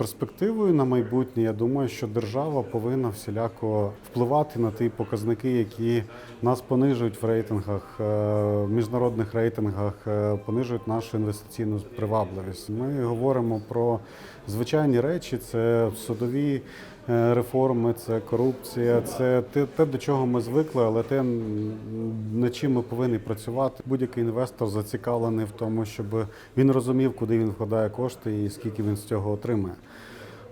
перспективою на майбутнє, я думаю, що держава повинна всіляко впливати на ті показники, які нас понижують в рейтингах, е, в міжнародних рейтингах, е, понижують нашу інвестиційну привабливість. Ми говоримо про звичайні речі: це судові е, реформи, це корупція, це те, те, до чого ми звикли, але те, над чим ми повинні працювати. Будь-який інвестор зацікавлений в тому, щоб він розумів, куди він вкладає кошти і скільки він з цього отримає.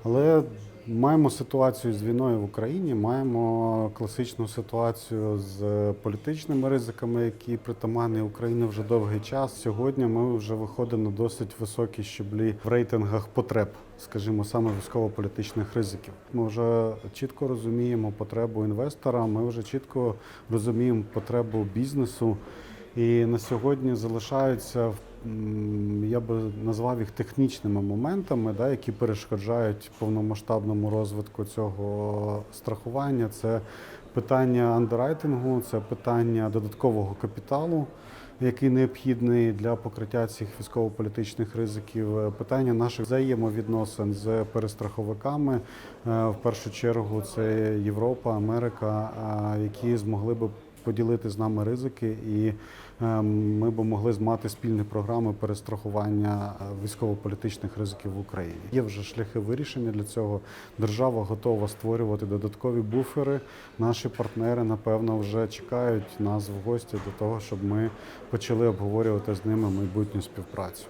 Але маємо ситуацію з війною в Україні, маємо класичну ситуацію з політичними ризиками, які притаманні Україні вже довгий час. Сьогодні ми вже виходимо на досить високі щеблі в рейтингах потреб, скажімо, саме військово-політичних ризиків. Ми вже чітко розуміємо потребу інвестора. Ми вже чітко розуміємо потребу бізнесу. І на сьогодні залишаються м, я би назвав їх технічними моментами, да, які перешкоджають повномасштабному розвитку цього страхування. Це питання андеррайтингу, це питання додаткового капіталу, який необхідний для покриття цих військово-політичних ризиків. Питання наших взаємовідносин з перестраховиками. Е, В першу чергу це Європа, Америка, які змогли би поділити з нами ризики, і е, ми б могли мати спільні програми перестрахування е, військово-політичних ризиків в Україні. Є вже шляхи вирішення для цього. Держава готова створювати додаткові буфери. Наші партнери, напевно, вже чекають нас в гості до того, щоб ми почали обговорювати з ними майбутню співпрацю.